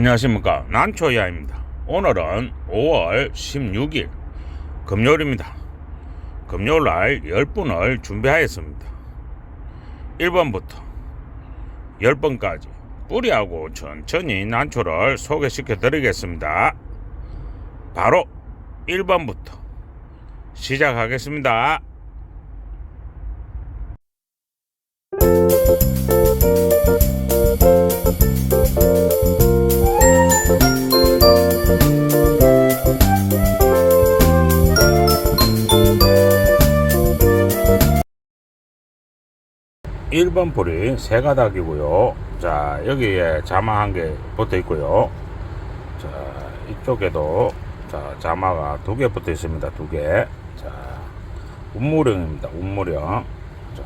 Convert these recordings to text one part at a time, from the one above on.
안녕하십니까. 난초야입니다. 오늘은 5월 16일 금요일입니다. 금요일날 10분을 준비하였습니다. 1번부터 10번까지 뿌리하고 천천히 난초를 소개시켜 드리겠습니다. 바로 1번부터 시작하겠습니다 1번 뿌리 세 가닥이고요. 자, 여기에 자마 한 개 붙어 있고요. 자, 이쪽에도 자, 자마가 두 개 붙어 있습니다. 두 개. 자, 운무령입니다. 운무령. 자.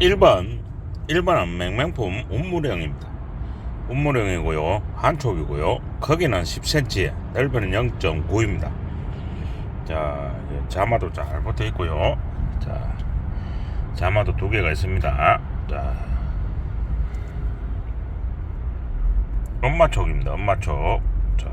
1번 1번은 맹맹품 운무령입니다. 운무령이고요. 한촉이고요. 크기는 10cm, 넓이는 0.9입니다. 자, 자마도 잘 붙어 있고요. 자, 자마도 두 개가 있습니다. 자, 엄마촉입니다. 엄마촉. 자,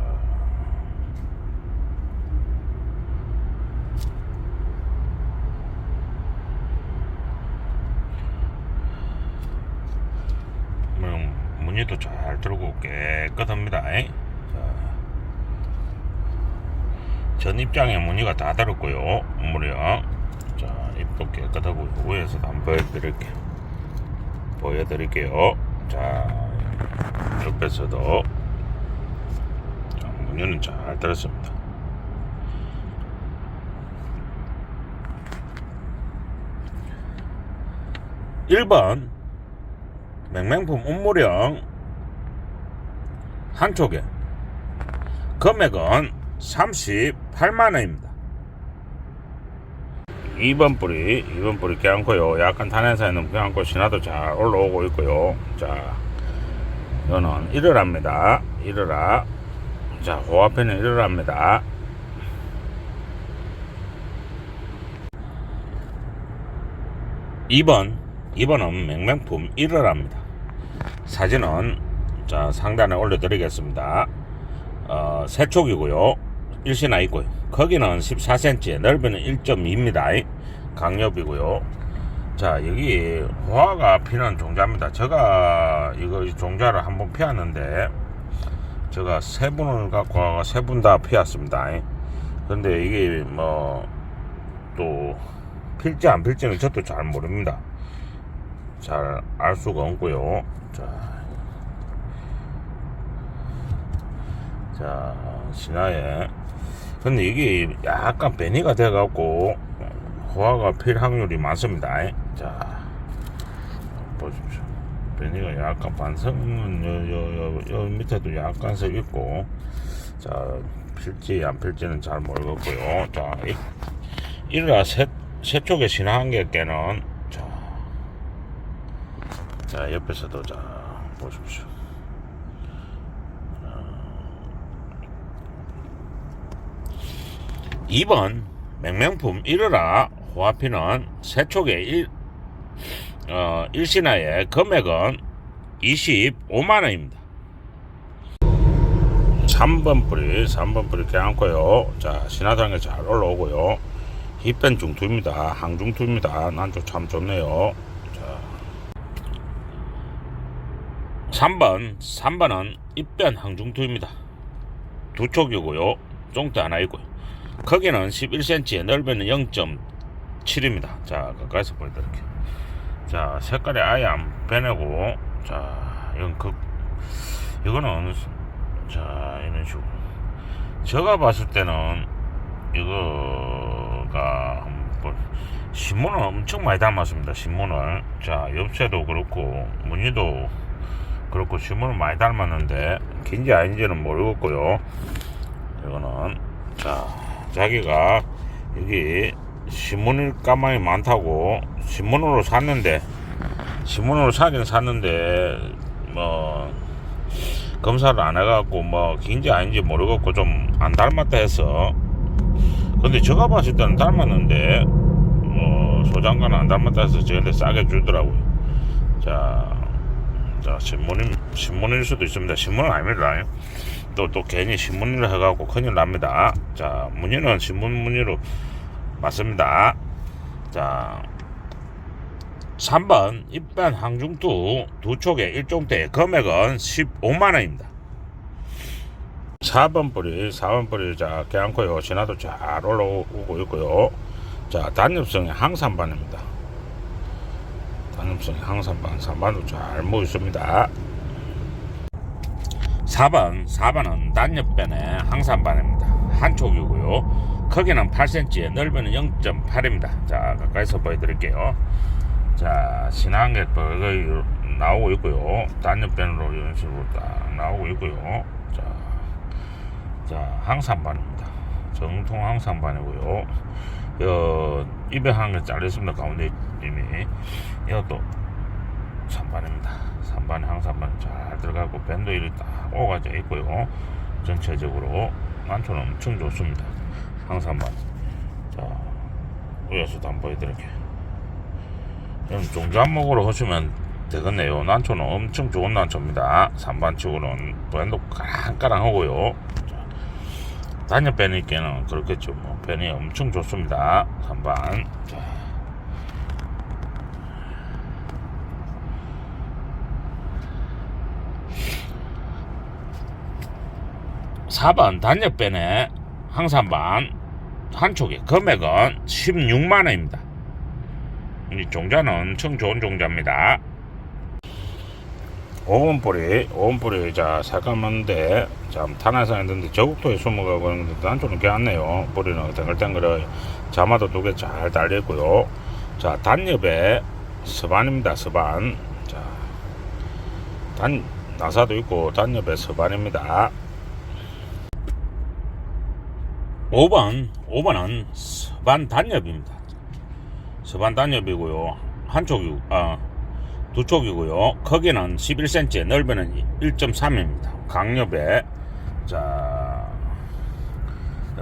음, 무늬도 잘 들고 깨끗합니다. 자, 전 입장에 무늬가 다 들었고요. 무려 자 입도 깨끗하고 위에서도 한번 보여드릴게요. 보여드릴게요. 자 옆에서도 자, 무늬는 잘 들었습니다. (1번) 맹맹품 운무령 한쪽에 금액은 38만원입니다. 2번 뿌리 2번 뿌리 껴안고요. 약간 탄핵사에는 껴안고 신화도 잘 올라오고 있고요. 자 이거는 일어납니다. 일어라. 자 호화편은 일어납니다. (2번) 2번은 맹맹품 일어납니다. 사진은 자 상단에 올려드리겠습니다. 어, 세촉이고요. 일신화 있고요. 거기는 14cm, 넓이는 1.2입니다. 강엽이고요. 자, 여기 호화가 피는 종자입니다. 제가 이거 이 종자를 한번 피웠는데, 제가 세 분을 갖고 세 분 다 피웠습니다. 근데 이게 뭐, 또, 필지 안 필지는 저도 잘 모릅니다. 잘 알 수가 없고요. 자, 자, 신화에. 근데 이게 약간 변이가 돼갖고, 호화가 필 확률이 많습니다. 자, 보십시오. 변이가 약간 반성은 요, 요, 요, 요 밑에도 약간 서 있고, 자, 필지, 안 필지는 잘 모르겠고요. 자, 이, 이라 세, 세 쪽에 개께는, 자, 자, 옆에서도 자, 보십시오. 2번 맹맹품 일어라 호화피는 세촉의 일, 어, 일신화의 금액은 25만원입니다. 3번 뿌리 3번 뿌리 껴안고요. 자 신화장에 잘 올라오고요. 힙변 중투입니다. 항중투입니다. 난좀 참 좋네요. 자. 3번 3번은 입변 항중투입니다. 두 촉이고요. 쫑대 하나 있고요 크기는 11cm, 넓이는 0.7입니다. 자, 가까이서 보여드릴게요. 자, 색깔이 아예 안 변하고, 자, 이건 그, 이거는, 자, 이런 식으로. 제가 봤을 때는, 이거가, 뭐, 신문을 엄청 많이 담았습니다. 신문을. 자, 옆새도 그렇고, 무늬도 그렇고, 신문을 많이 닮았는데, 긴지 아닌지는 모르겠고요. 이거는, 자, 자기가 여기 신문을 가만히 많다고 신문으로 샀는데 신문으로 사긴 샀는데 뭐 검사를 안 해갖고 뭐 긴지 아닌지 모르겠고 좀 안 닮았다 해서 근데 제가 봤을 때는 닮았는데 뭐 소장관은 안 닮았다 해서 저한테 싸게 주더라고요 자 자, 신문인, 신문일 수도 있습니다. 신문은 아닙니다. 또, 또 괜히 신문을 해갖고 큰일 납니다. 자, 문의는 신문 문의로 맞습니다. 자, 3번 입반 항중투 두 촉에 1종대 금액은 15만원입니다. 4번 뿌리, 4번 뿌리 자 개안코요 신화도 잘 올라오고 있고요. 자 단엽성의 항산반입니다. 단엽성의 항산반, 3반도 잘 모여 있습니다. 4번, 4번은 단엽변의 항산반입니다. 한 촉이고요. 크기는 8cm, 넓이는 0.8입니다. 자 가까이서 보여드릴게요. 자 거의 나오고 있고요. 단엽변으로 이런 식으로 딱 나오고 있고요. 자. 자, 항산반입니다. 정통 항산반이고요. 여 입에 한개 잘렸습니다. 가운데 이미 이것도 3반입니다. 3반 항산반 잘 들어가고 이리 딱 오가져 있고요. 전체적으로 난초는 엄청 좋습니다. 항산반. 자, 위에서도 한번 보여드릴게요. 그럼 종잣목으로 하시면 되겠네요. 난초는 엄청 좋은 난초입니다. 3반 치고는 밴도 까랑까랑하고요. 단엽 밴이께는 그렇겠죠. 뭐 밴이 엄청 좋습니다. 3반. 자. 사번 단엽 밴의 항산반 한 촉에 금액은 16만 원입니다. 이 종자는 엄청 좋은 종자입니다. 5번 뿌리, 5번 뿌리, 자, 새까만데, 참, 탄화성이 있는데, 저국도에 숨어가고 있는데, 난초는 괜찮네요. 뿌리는 땡글땡글해. 자마도 두 개 잘 달려있고요. 자, 단엽에 서반입니다, 서반. 자, 단, 나사도 있고, 단엽에 서반입니다. 5번, 5번은 서반 단엽입니다. 서반 단엽이고요. 한쪽이, 아, 두 쪽이고요. 크기는 11cm, 넓이는 1.3입니다. 강엽에 자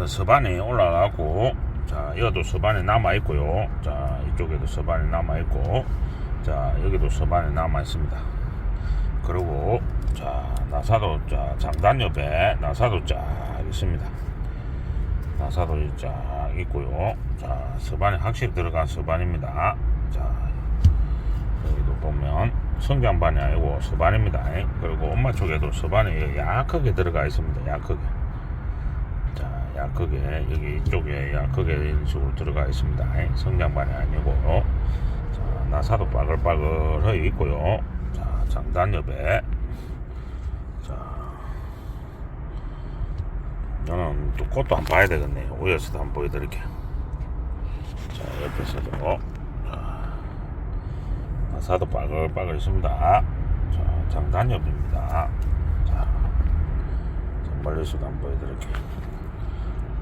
서반이 올라가고 자 여기도 서반이 남아 있고요. 자 이쪽에도 서반이 남아 있고 자 여기도 서반이 남아 있습니다. 그리고 자 나사도 자 장단엽에 나사도 쫙 있습니다. 나사도 쫙 있고요. 자 서반이 확실히 들어간 서반입니다. 자 여기도 보면 성장반이 아니고 서반입니다. 그리고 엄마 쪽에도 서반이 약하게 들어가 있습니다. 약하게. 자, 약하게 여기 이쪽에 약하게 이런 식으로 들어가 있습니다. 성장반이 아니고 자, 나사도 빠글빠글해 있고요. 자, 장단엽에 자, 저는 또 꽃도 한번 봐야 되겠네요. 위에서도 한번 보여드릴게요. 자, 옆에서도 사도 빠글빠글 있습니다. 자, 장단엽입니다. 자, 멀리서도 한번 보여드릴게요.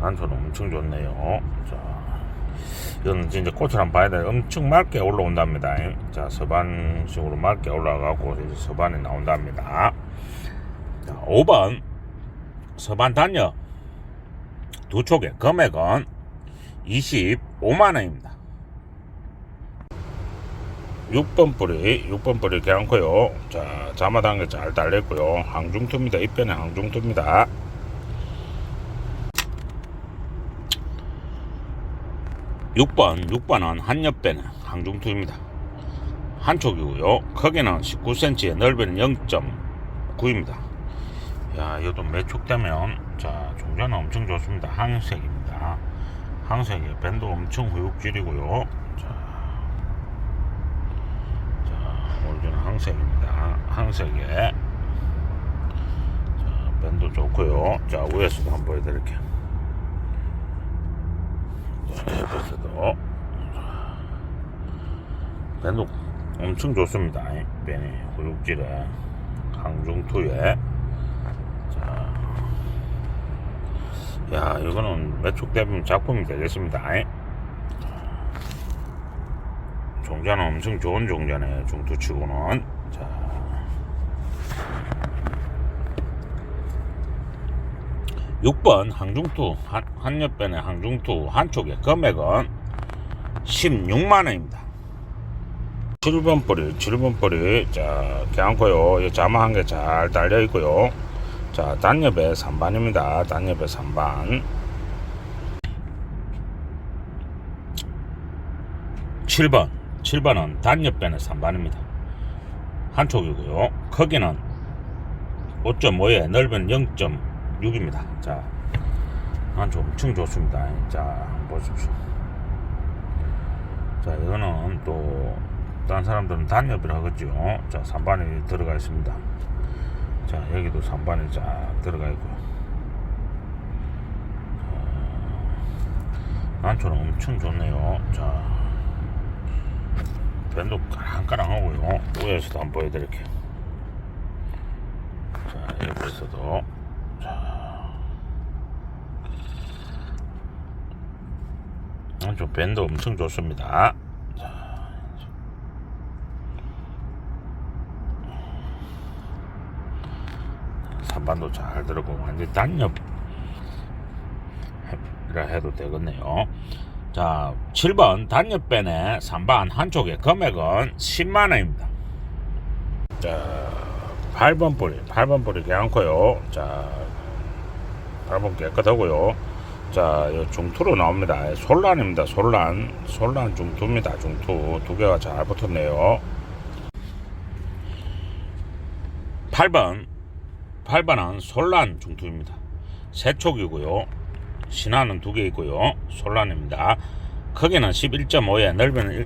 단초는 엄청 좋네요. 자, 이건 진짜 꽃을 한번 봐야 돼. 엄청 맑게 올라온답니다. 자, 서반식으로 맑게 올라가고 이제 서반이 나온답니다. 자, 5번 서반 단엽 두 촉의 금액은 25만원입니다. 6번 뿌리, 6번 뿌리 괜찮고요. 자, 자마단 게잘 달렸고요. 항중투입니다. 이편에 항중투입니다. 육번 6번은 한옆배는 항중투입니다. 한쪽이고요. 크기는 19cm, 넓이는 0.9입니다. 야, 이것도 매축되면, 자, 종자는 엄청 좋습니다. 항색입니다. 항색이 밴드 엄청 후육질이고요. 자, 오리지널 항색입니다. 항색에 자, 밴도 좋고요. 자 위에서도 한번 보여드릴게요. 자, 옆에서도 밴도 엄청 좋습니다. 밴이 후육질에 항중투에 자, 야 이거는 매축되면 작품이 되겠습니다. 종자는 엄청 좋은 종자네요. 중투치고는. 자. 육번 항중투 한, 한옆변의 항중투 한쪽의 금액은 16만원입니다. 7번 뿌리, 7번 뿌리, 자. 이 자마 한 개 잘 달려 있고요. 자, 단엽에 3반입니다. 단엽에 3반. 7번. 7번은 단엽배는 3반입니다. 한쪽이고요. 크기는 5.5에 넓은 0.6입니다. 자, 한쪽 엄청 좋습니다. 자, 보십시오. 자, 이거는 또, 다른 사람들은 단엽이라 하겠죠. 자, 3반이 들어가 있습니다. 자, 여기도 3반이 쫙 들어가 있고요. 자, 난초는 엄청 좋네요. 자, 밴도 까랑까랑하고요. 위에서도 한번 보여드릴게요. 자, 옆에서도. 자. 난초 밴도 엄청 좋습니다. 자, 3 반도 잘 들어고 완전 단엽 라 해도 되겠네요. 자, 7번 단엽밴의 3반 한쪽에 금액은 10만 원입니다. 자, 8번 뿌리, 8번 뿌리 괜찮고요. 자, 8번 깨끗하고요. 자, 요 중투로 나옵니다. 솔란입니다. 솔란. 솔란 중투입니다. 중투. 두 개가 잘 붙었네요. 8번. 8번은 솔란 중투입니다. 세촉이고요. 신화는 두 개 있고요. 솔란입니다. 크기는 11.5에 넓이는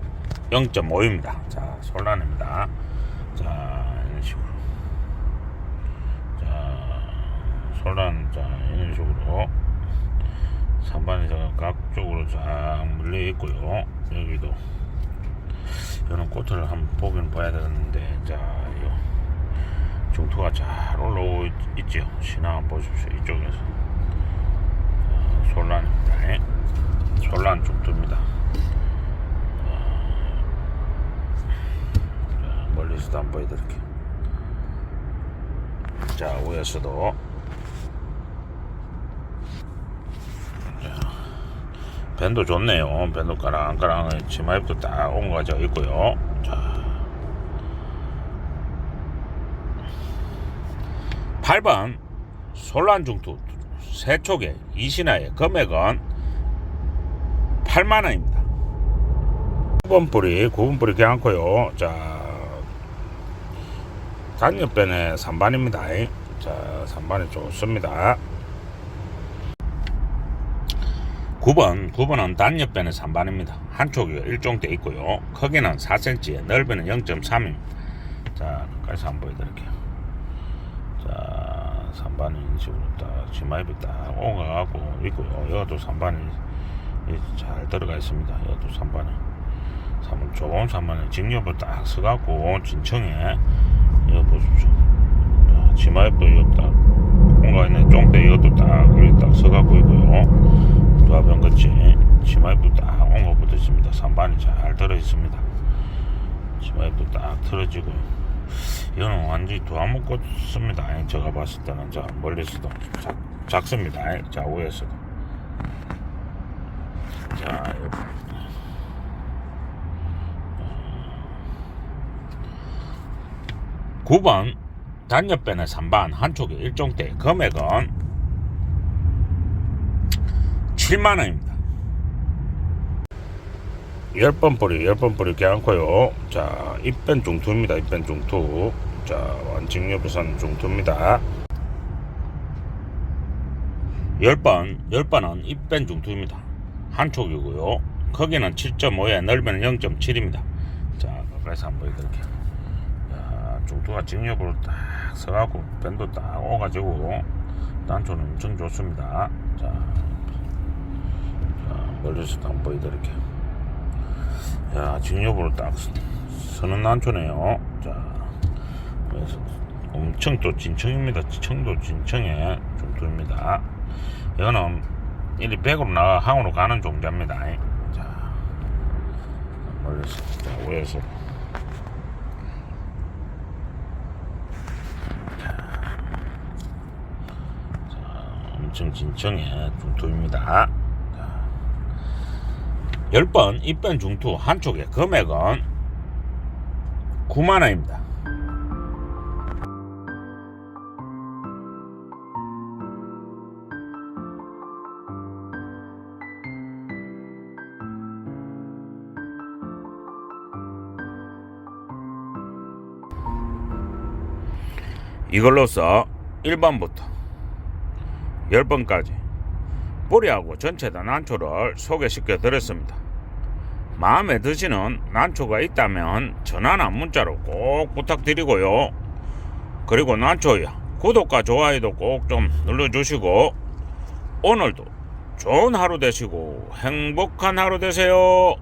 0.5입니다. 자, 솔란입니다. 자, 이런 식으로. 자, 솔란, 자, 이런 식으로. 3반에서 각쪽으로 쫙 물려 있고요. 여기도. 이런 꽃을 한번 보긴 봐야 되는데, 자, 요 중투가 잘 올라오고 있, 있죠. 한번 보십시오. 이쪽에서. 솔란입니다. 예. 솔란 중투입니다. 자, 멀리서도 한번 보여드릴게요. 자, 위에서도. 자, 밴도 좋네요. 밴도 까랑까랑 치마입도 딱 옮겨져 있고요. 자. 8번 솔란 중투 세촉에 이신화의 금액은 8만 원입니다. 9번 뿌리, 9번 뿌리 괜찮고요. 자, 단엽변의 3반입니다. 자, 3반이 좋습니다. 9번, 9번은 단엽변의 3반입니다. 한쪽이 일종돼 있고요. 크기는 4cm, 넓이는 0.3입니다. 자, 가까이서 한번 보여드릴게요. 자, 3반이 이런 식으로 딱 치마입이 딱 옮아가고 있고요. 이것도 3반이 잘 들어가 있습니다. 이것도 3반이. 3번, 좋은 3반에 직력을 딱 써갖고 진청에 이거 보십시오. 자, 치마입도 이거 딱 옮아 있는 쫑대 이것도 딱 여기 딱 써갖고 있고요. 두화병 같이 치마입도 딱 옮아 붙어 있습니다. 3반이 잘 들어 있습니다. 치마입도 딱 틀어지고요. 이거는 완전히 도안목 꽂습니다. 제가 봤을 때는 자 멀리서도 작, 작습니다. 자 위에서도 자 여기. 구번 단엽변의 3반 한쪽에 일종대 금액은 7만원입니다. 10번 뿌리, 10번 뿌리 괜찮고요. 자, 입변 중투입니다. 입변 중투. 자, 완직녀부산 중투입니다. 10번, 10번은 입변 중투입니다. 한쪽이고요. 크기는 7.5에 넓이는 0.7입니다. 자, 가까이서 한번 보여드릴게요. 자, 중투가 직력으로 딱 서갖고 밴도 딱 오가지고 단초는 엄청 좋습니다. 자, 자 멀리서도 한번 보여드릴게요. 야, 직력으로 딱 서는 난초네요. 자, 그래서 엄청 또 진청입니다. 청도 진청의 중도입니다. 이거는 일이 백으로 나가 항으로 가는 종자입니다. 자, 멀리서, 자, 위에서. 자, 엄청 진청의 중도입니다. 10번 입변 중투 한쪽의 금액은 9만원입니다. 이걸로써 1번부터 10번까지 뿌리하고 전체 다 난초를 소개시켜 드렸습니다. 마음에 드시는 난초가 있다면 전화나 문자로 꼭 부탁드리고요. 그리고 난초야 구독과 좋아요도 꼭 좀 눌러주시고 오늘도 좋은 하루 되시고 행복한 하루 되세요.